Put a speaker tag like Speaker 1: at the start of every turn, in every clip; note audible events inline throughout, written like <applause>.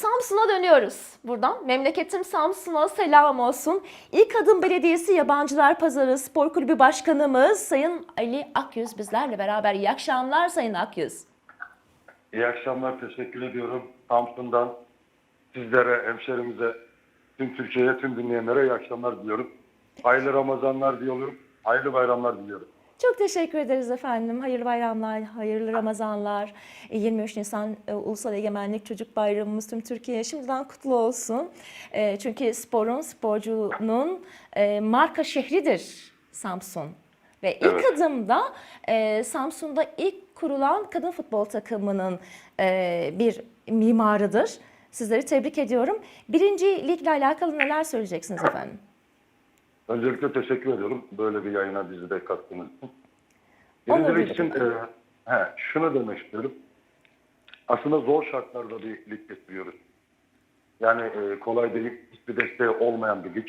Speaker 1: Samsun'a dönüyoruz. Buradan memleketim Samsun'a selam olsun. İlk Adım Belediyesi Yabancılar Pazarı Spor Kulübü Başkanımız Sayın Ali Akyüz bizlerle beraber. İyi akşamlar Sayın Akyüz.
Speaker 2: İyi akşamlar, teşekkür ediyorum. Samsun'dan sizlere, hemşerimize, tüm Türkiye'ye, tüm dinleyenlere iyi akşamlar diliyorum. Hayırlı Ramazanlar diliyorum, hayırlı bayramlar diliyorum.
Speaker 1: Çok teşekkür ederiz efendim. Hayırlı bayramlar, hayırlı Ramazanlar. E, 23 Nisan e, Ulusal Egemenlik Çocuk Bayramımız tüm Türkiye'ye şimdiden kutlu olsun. E, Çünkü sporun, sporcunun e, marka şehridir Samsun. Ve ilk
Speaker 2: Evet.
Speaker 1: adımda e, Samsun'da ilk kurulan kadın futbol takımının e, bir mimarıdır. Sizleri tebrik ediyorum. Birinci ligle alakalı neler söyleyeceksiniz efendim?
Speaker 2: Öncelikle teşekkür ediyorum böyle bir yayına bizi de kattığınız için. Birincilik için e, he, şunu demek istiyorum. Aslında zor şartlarda bir lig getiriyoruz. Yani e, kolay değil, hiçbir desteği olmayan bir lig.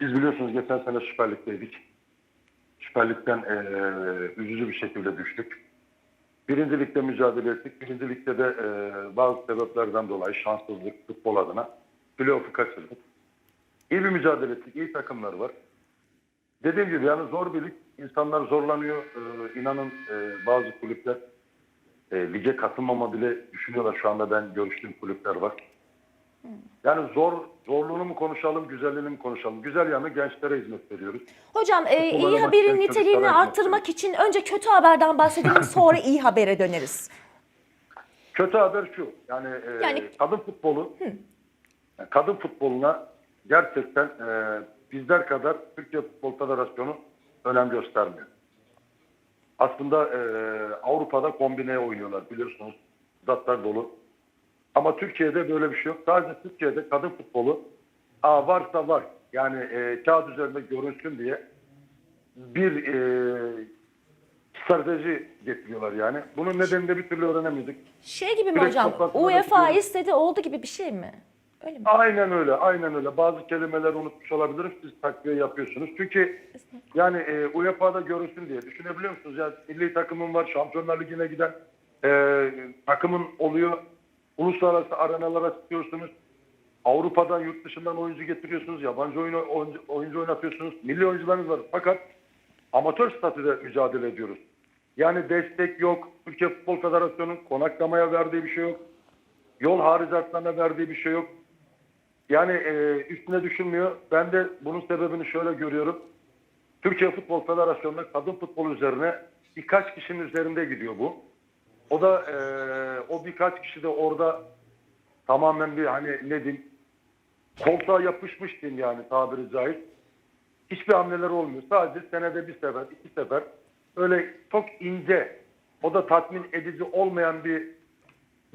Speaker 2: Biz biliyorsunuz geçen sene Süper Lig'deydik. Süper Lig'den e, üzücü bir şekilde düştük. Birinci ligde mücadele ettik. Birinci ligde de e, bazı sebeplerden dolayı şanssızlık futbol adına playoff'u kaçırdık. İyi bir mücadele ettik. iyi takımlar var. Dediğim gibi yani zor bir lig. İnsanlar zorlanıyor. Ee, inanın e, bazı kulüpler e, lige katılmama bile düşünüyorlar. Şu anda ben görüştüğüm kulüpler var. Yani zor zorluğunu mu konuşalım, güzelliğini mi konuşalım? Güzel yanı gençlere hizmet veriyoruz.
Speaker 1: Hocam e, iyi haberin niteliğini arttırmak için önce kötü haberden bahsedelim <laughs> sonra iyi habere döneriz.
Speaker 2: Kötü haber şu. Yani, e,
Speaker 1: Yani-
Speaker 2: kadın futbolu yani kadın futboluna gerçekten e, bizler kadar Türkiye Futbol Federasyonu önem göstermiyor. Aslında e, Avrupa'da kombineye oynuyorlar biliyorsunuz. Zatlar dolu. Ama Türkiye'de böyle bir şey yok. Sadece Türkiye'de kadın futbolu aa, varsa var. Yani e, kağıt üzerinde görünsün diye bir e, strateji getiriyorlar yani. Bunun nedenini de bir türlü öğrenemedik.
Speaker 1: Şey gibi mi
Speaker 2: Direkt
Speaker 1: hocam?
Speaker 2: toplantılara
Speaker 1: UEFA
Speaker 2: gidiyoruz.
Speaker 1: istedi oldu gibi bir şey mi? Öyle mi?
Speaker 2: Aynen öyle, aynen öyle. Bazı kelimeler unutmuş olabilirim. Siz takviye yapıyorsunuz. Çünkü yani e, UEFA'da görünsün diye düşünebiliyor musunuz? Yani milli takımın var, Şampiyonlar Ligi'ne giden e, takımın oluyor. Uluslararası arenalara çıkıyorsunuz. Avrupa'dan, yurt dışından oyuncu getiriyorsunuz. Yabancı oyunu, oyuncu, oyuncu oynatıyorsunuz. Milli oyuncularınız var. Fakat amatör statüde mücadele ediyoruz. Yani destek yok. Türkiye Futbol Federasyonu'nun konaklamaya verdiği bir şey yok. Yol haricatlarına verdiği bir şey yok. Yani e, üstüne düşünmüyor. Ben de bunun sebebini şöyle görüyorum. Türkiye Futbol Federasyonu'nda kadın futbol üzerine birkaç kişinin üzerinde gidiyor bu. O da e, o birkaç kişi de orada tamamen bir hani ne diyeyim koltuğa yapışmış diyeyim yani tabiri caiz. Hiçbir hamleler olmuyor. Sadece senede bir sefer, iki sefer öyle çok ince o da tatmin edici olmayan bir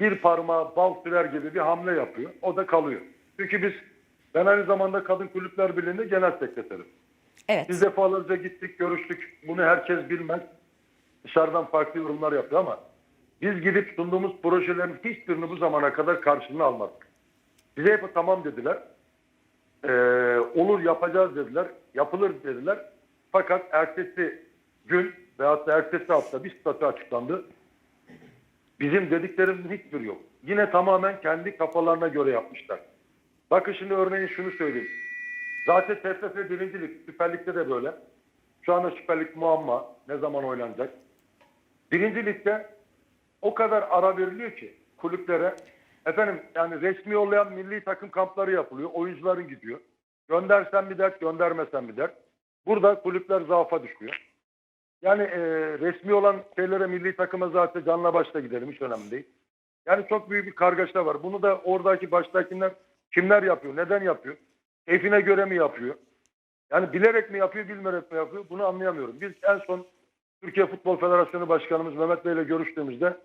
Speaker 2: bir parmağı bal sürer gibi bir hamle yapıyor. O da kalıyor. Çünkü biz ben aynı zamanda Kadın Kulüpler Birliği'nde genel sekreterim.
Speaker 1: Evet.
Speaker 2: Biz defalarca gittik, görüştük. Bunu herkes bilmez. Dışarıdan farklı yorumlar yapıyor ama biz gidip sunduğumuz projelerin hiçbirini bu zamana kadar karşılığını almadık. Bize hep tamam dediler. Ee, olur yapacağız dediler. Yapılır dediler. Fakat ertesi gün veyahut da ertesi hafta bir statü açıklandı. Bizim dediklerimizin hiçbiri yok. Yine tamamen kendi kafalarına göre yapmışlar. Bakın şimdi örneğin şunu söyleyeyim. Zaten TFF birincilik, Süper Lig'de de böyle. Şu anda Süper Lig muamma. Ne zaman oynanacak? Birinci Lig'de o kadar ara veriliyor ki kulüplere. Efendim yani resmi olmayan milli takım kampları yapılıyor. Oyuncuların gidiyor. Göndersen bir dert, göndermesen bir dert. Burada kulüpler zaafa düşüyor. Yani e, resmi olan şeylere milli takıma zaten canla başla gidelim hiç önemli değil. Yani çok büyük bir kargaşa var. Bunu da oradaki baştakiler kimler yapıyor, neden yapıyor? Keyfine göre mi yapıyor? Yani bilerek mi yapıyor, bilmeyerek mi yapıyor? Bunu anlayamıyorum. Biz en son Türkiye Futbol Federasyonu Başkanımız Mehmet Bey ile görüştüğümüzde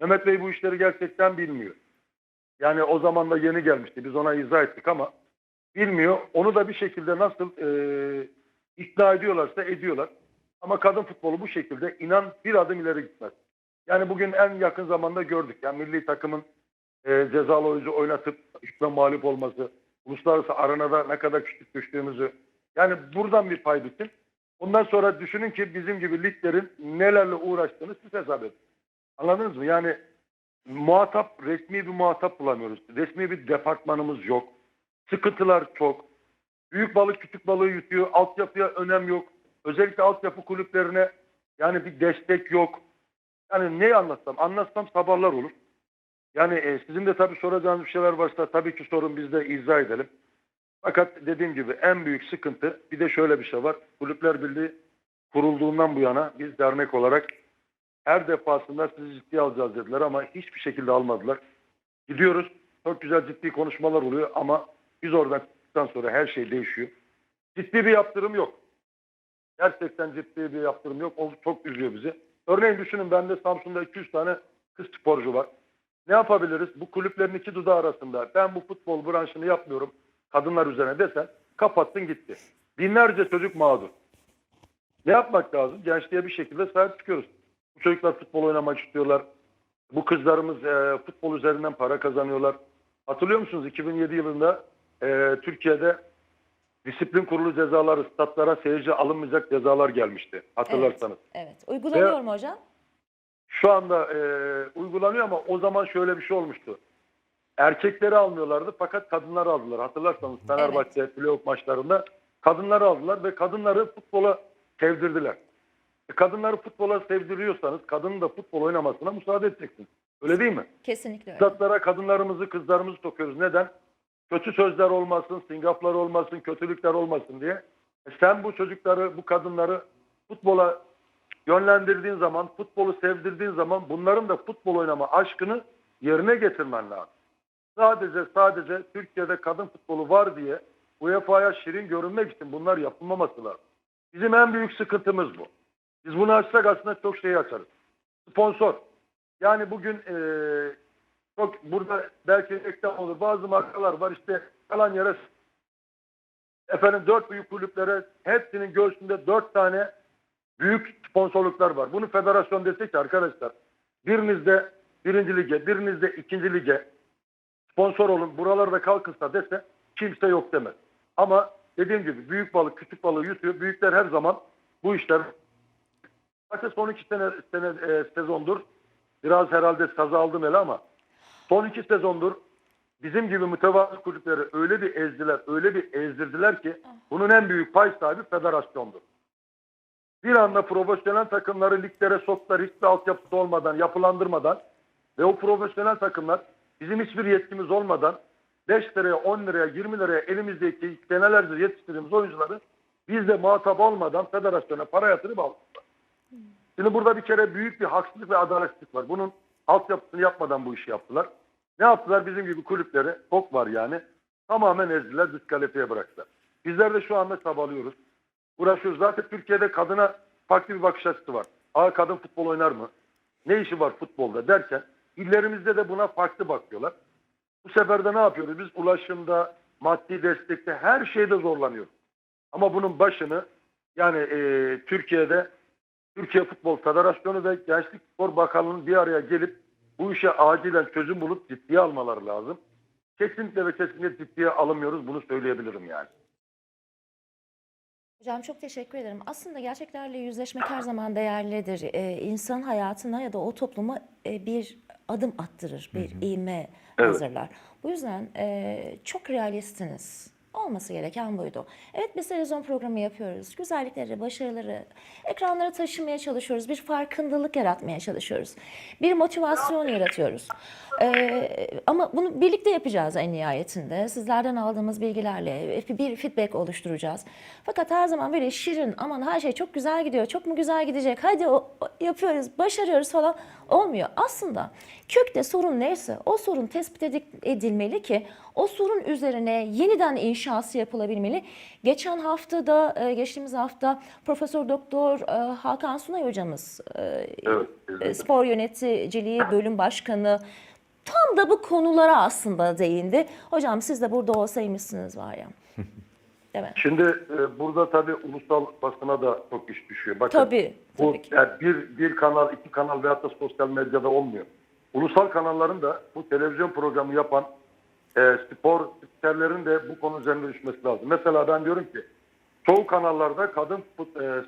Speaker 2: Mehmet Bey bu işleri gerçekten bilmiyor. Yani o zaman da yeni gelmişti. Biz ona izah ettik ama bilmiyor. Onu da bir şekilde nasıl e, ikna ediyorlarsa ediyorlar. Ama kadın futbolu bu şekilde inan bir adım ileri gitmez. Yani bugün en yakın zamanda gördük. Yani milli takımın e, cezalı oyuncu oynatıp hükme mağlup olması, uluslararası arenada ne kadar küçük düştüğümüzü. Yani buradan bir pay biçin. Ondan sonra düşünün ki bizim gibi liglerin nelerle uğraştığını siz hesap edin. Anladınız mı? Yani muhatap, resmi bir muhatap bulamıyoruz. Resmi bir departmanımız yok. Sıkıntılar çok. Büyük balık küçük balığı yutuyor. Altyapıya önem yok. Özellikle altyapı kulüplerine yani bir destek yok. Yani ne anlatsam? Anlatsam sabahlar olur. Yani e, sizin de tabii soracağınız bir şeyler varsa tabii ki sorun biz de izah edelim. Fakat dediğim gibi en büyük sıkıntı bir de şöyle bir şey var. Kulüpler Birliği kurulduğundan bu yana biz dernek olarak her defasında sizi ciddiye alacağız dediler ama hiçbir şekilde almadılar. Gidiyoruz. Çok güzel ciddi konuşmalar oluyor ama biz oradan çıktıktan sonra her şey değişiyor. Ciddi bir yaptırım yok. Gerçekten ciddi bir yaptırım yok. O çok üzüyor bizi. Örneğin düşünün bende Samsun'da 200 tane kız sporcu var. Ne yapabiliriz? Bu kulüplerin iki dudağı arasında ben bu futbol branşını yapmıyorum kadınlar üzerine desen kapattın gitti. Binlerce çocuk mağdur. Ne yapmak lazım? Gençliğe bir şekilde sahip çıkıyoruz. Bu çocuklar futbol oynamak istiyorlar. Bu kızlarımız e, futbol üzerinden para kazanıyorlar. Hatırlıyor musunuz 2007 yılında e, Türkiye'de disiplin kurulu cezaları statlara seyirci alınmayacak cezalar gelmişti. Hatırlarsanız.
Speaker 1: Evet. Uygulanıyor
Speaker 2: Ve-
Speaker 1: mu hocam?
Speaker 2: Şu anda e, uygulanıyor ama o zaman şöyle bir şey olmuştu. Erkekleri almıyorlardı fakat kadınları aldılar. Hatırlarsanız Fenerbahçe playoff maçlarında kadınları aldılar ve kadınları futbola sevdirdiler. E, kadınları futbola sevdiriyorsanız kadının da futbol oynamasına müsaade edeceksiniz. Öyle değil mi?
Speaker 1: Kesinlikle öyle.
Speaker 2: Statlara kadınlarımızı, kızlarımızı sokuyoruz. Neden? Kötü sözler olmasın, singaflar olmasın, kötülükler olmasın diye. E sen bu çocukları, bu kadınları futbola yönlendirdiğin zaman, futbolu sevdirdiğin zaman bunların da futbol oynama aşkını yerine getirmen lazım. Sadece sadece Türkiye'de kadın futbolu var diye UEFA'ya şirin görünmek için bunlar yapılmaması lazım. Bizim en büyük sıkıntımız bu. Biz bunu açsak aslında çok şeyi açarız. Sponsor. Yani bugün eee çok burada belki reklam olur. Bazı markalar var işte falan yere efendim dört büyük kulüplere hepsinin göğsünde dört tane büyük sponsorluklar var. Bunu federasyon desek ki arkadaşlar birinizde birinci lige, birinizde ikinci lige sponsor olun buralarda kalkınsa dese kimse yok demez. Ama dediğim gibi büyük balık küçük balığı yutuyor. Büyükler her zaman bu işler Zaten son iki sene, sene e, sezondur biraz herhalde sazı aldım ele ama son iki sezondur bizim gibi mütevazı kulüpleri öyle bir ezdiler, öyle bir ezdirdiler ki bunun en büyük pay sahibi federasyondur. Bir anda profesyonel takımları liglere soktular hiçbir altyapısı olmadan, yapılandırmadan ve o profesyonel takımlar bizim hiçbir yetkimiz olmadan 5 liraya, 10 liraya, 20 liraya elimizdeki senelerce yetiştirdiğimiz oyuncuları biz de muhatap olmadan federasyona para yatırıp aldık. Şimdi burada bir kere büyük bir haksızlık ve adaletsizlik var. Bunun altyapısını yapmadan bu işi yaptılar. Ne yaptılar? Bizim gibi kulüpleri, çok var yani. Tamamen ezdiler, diskalifiye bıraktılar. Bizler de şu anda çabalıyoruz. Uğraşıyoruz. Zaten Türkiye'de kadına farklı bir bakış açısı var. Aa kadın futbol oynar mı? Ne işi var futbolda derken illerimizde de buna farklı bakıyorlar. Bu sefer de ne yapıyoruz? Biz ulaşımda, maddi destekte her şeyde zorlanıyoruz. Ama bunun başını yani e, Türkiye'de Türkiye Futbol Federasyonu ve Gençlik Spor Bakanlığı'nın bir araya gelip bu işe acilen çözüm bulup ciddiye almaları lazım. Kesinlikle ve kesinlikle ciddiye alınmıyoruz. Bunu söyleyebilirim yani.
Speaker 1: Hocam çok teşekkür ederim. Aslında gerçeklerle yüzleşmek her zaman değerlidir. Ee, insan hayatına ya da o topluma e, bir adım attırır, bir iğme
Speaker 2: Evet.
Speaker 1: hazırlar. Bu yüzden e, çok realistiniz. Olması gereken buydu. Evet biz televizyon programı yapıyoruz. Güzellikleri, başarıları ekranlara taşımaya çalışıyoruz. Bir farkındalık yaratmaya çalışıyoruz. Bir motivasyon yaratıyoruz. Ee, ama bunu birlikte yapacağız en nihayetinde. Sizlerden aldığımız bilgilerle bir feedback oluşturacağız. Fakat her zaman böyle şirin, aman her şey çok güzel gidiyor, çok mu güzel gidecek, hadi o, yapıyoruz, başarıyoruz falan olmuyor. Aslında kökte sorun neyse o sorun tespit edi- edilmeli ki o sorun üzerine yeniden inşası yapılabilmeli. Geçen hafta da, e, geçtiğimiz hafta Profesör Doktor e, Hakan Sunay hocamız e,
Speaker 2: Evet.
Speaker 1: spor yöneticiliği bölüm başkanı tam da bu konulara aslında değindi. Hocam siz de burada olsaymışsınız var ya. <laughs> Değil mi?
Speaker 2: Şimdi e, burada tabii ulusal basına da çok iş düşüyor. Bakın,
Speaker 1: Tabii,
Speaker 2: bu
Speaker 1: tabii ki.
Speaker 2: yani bir, bir kanal, iki kanal veyahut da sosyal medyada olmuyor. Ulusal kanalların da bu televizyon programı yapan e, spor spikerlerin de bu konu üzerinde düşmesi lazım. Mesela ben diyorum ki çoğu kanallarda kadın fut, e,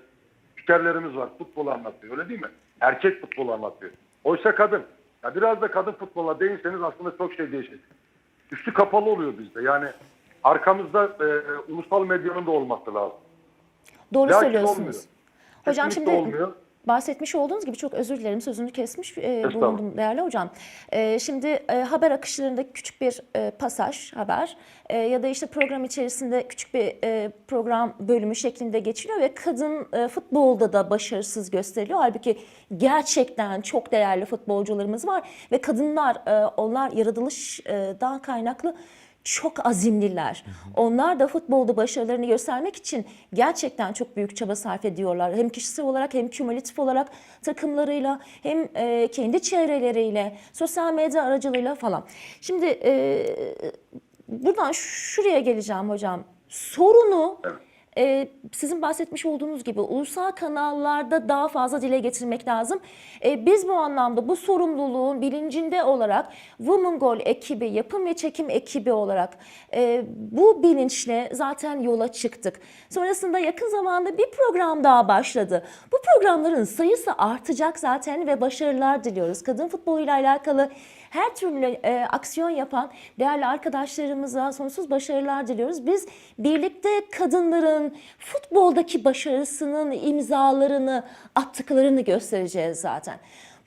Speaker 2: spikerlerimiz var. Futbol anlatıyor öyle değil mi? Erkek futbol anlatıyor. Oysa kadın. Ya biraz da kadın futboluna değinseniz aslında çok şey değişir. Üstü kapalı oluyor bizde. Yani arkamızda e, ulusal medyanın da olması lazım.
Speaker 1: Doğru
Speaker 2: Lakin
Speaker 1: söylüyorsunuz.
Speaker 2: olmuyor.
Speaker 1: Hocam
Speaker 2: Kesinlikle
Speaker 1: şimdi
Speaker 2: olmuyor.
Speaker 1: Bahsetmiş olduğunuz gibi çok özür dilerim sözünü kesmiş e, bulundum değerli hocam. E, şimdi e, haber akışlarında küçük bir e, pasaj haber e, ya da işte program içerisinde küçük bir e, program bölümü şeklinde geçiliyor ve kadın e, futbolda da başarısız gösteriliyor. Halbuki gerçekten çok değerli futbolcularımız var ve kadınlar e, onlar yaratılıştan kaynaklı çok azimliler. Onlar da futbolda başarılarını göstermek için gerçekten çok büyük çaba sarf ediyorlar. Hem kişisel olarak hem kümülatif olarak takımlarıyla hem e, kendi çevreleriyle, sosyal medya aracılığıyla falan. Şimdi e, buradan şuraya geleceğim hocam. Sorunu e, sizin bahsetmiş olduğunuz gibi ulusal kanallarda daha fazla dile getirmek lazım. E, biz bu anlamda bu sorumluluğun bilincinde olarak Women Goal ekibi, yapım ve çekim ekibi olarak e, bu bilinçle zaten yola çıktık. Sonrasında yakın zamanda bir program daha başladı. Bu programların sayısı artacak zaten ve başarılar diliyoruz. Kadın futboluyla alakalı her türlü e, aksiyon yapan değerli arkadaşlarımıza sonsuz başarılar diliyoruz. Biz birlikte kadınların futboldaki başarısının imzalarını attıklarını göstereceğiz zaten.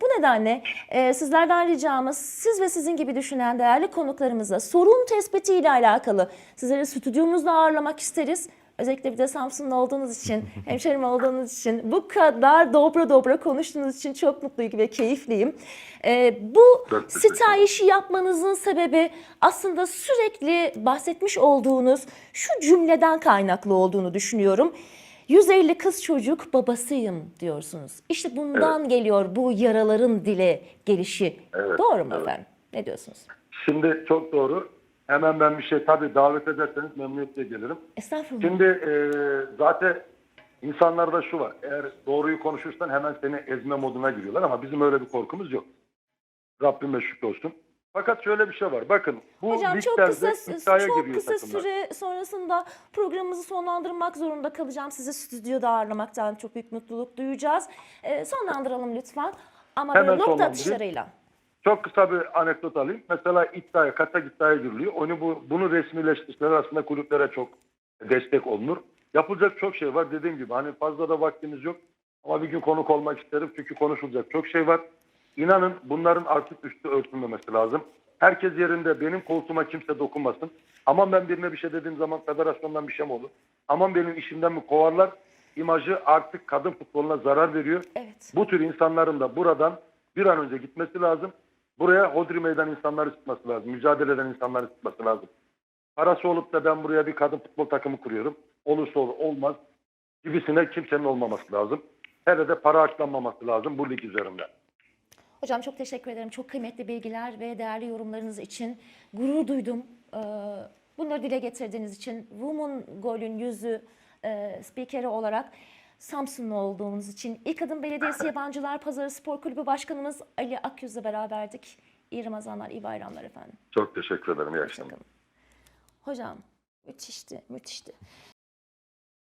Speaker 1: Bu nedenle e, sizlerden ricamız siz ve sizin gibi düşünen değerli konuklarımıza sorun tespitiyle alakalı sizleri stüdyomuzda ağırlamak isteriz. Özellikle bir de Samsun'da olduğunuz için, <laughs> hemşerim olduğunuz için, bu kadar dobra dobra konuştuğunuz için çok mutluyum ve keyifliyim. Ee, bu
Speaker 2: Çok teşekkür
Speaker 1: sita işi yapmanızın sebebi aslında sürekli bahsetmiş olduğunuz şu cümleden kaynaklı olduğunu düşünüyorum. 150 kız çocuk babasıyım diyorsunuz. İşte bundan geliyor bu yaraların dile gelişi.
Speaker 2: Evet,
Speaker 1: Doğru mu
Speaker 2: evet.
Speaker 1: efendim? Ne diyorsunuz?
Speaker 2: Şimdi çok doğru. Hemen ben bir şey tabii davet ederseniz memnuniyetle gelirim.
Speaker 1: Estağfurullah.
Speaker 2: Şimdi e, zaten insanlarda şu var. Eğer doğruyu konuşursan hemen seni ezme moduna giriyorlar ama bizim öyle bir korkumuz yok. Rabbime şükür olsun. Fakat şöyle bir şey var. Bakın bu
Speaker 1: Hocam çok kısa çok kısa
Speaker 2: takımlar.
Speaker 1: süre sonrasında programımızı sonlandırmak zorunda kalacağım. Sizi stüdyoda ağırlamaktan çok büyük mutluluk duyacağız. Ee, sonlandıralım lütfen. Ama
Speaker 2: Hemen
Speaker 1: böyle nokta atışlarıyla.
Speaker 2: Çok kısa bir anekdot alayım. Mesela iddiaya, kaçak iddiaya giriliyor. Onu bu, bunu resmileştirseler aslında kulüplere çok destek olunur. Yapılacak çok şey var dediğim gibi. Hani fazla da vaktimiz yok. Ama bir gün konuk olmak isterim çünkü konuşulacak çok şey var. İnanın bunların artık üstü örtülmemesi lazım. Herkes yerinde benim koltuğuma kimse dokunmasın. Aman ben birine bir şey dediğim zaman federasyondan bir şey mi olur? Aman benim işimden mi kovarlar? İmajı artık kadın futboluna zarar veriyor.
Speaker 1: Evet.
Speaker 2: Bu tür insanların da buradan bir an önce gitmesi lazım. Buraya hodri meydan insanları çıkması lazım. Mücadele eden insanları çıkması lazım. Parası olup da ben buraya bir kadın futbol takımı kuruyorum. Olursa olur, olmaz. Gibisine kimsenin olmaması lazım. Hele de para aklanmaması lazım bu lig üzerinde.
Speaker 1: Hocam çok teşekkür ederim. Çok kıymetli bilgiler ve değerli yorumlarınız için gurur duydum. Ee, Bunları dile getirdiğiniz için Women Gol'ün yüzü e, spikeri olarak Samsunlu olduğunuz için İlk Adım Belediyesi <laughs> Yabancılar Pazarı Spor Kulübü Başkanımız Ali Akyüz'le beraberdik. İyi Ramazanlar, iyi bayramlar efendim.
Speaker 2: Çok teşekkür ederim. İyi akşamlar.
Speaker 1: Hocam müthişti, müthişti.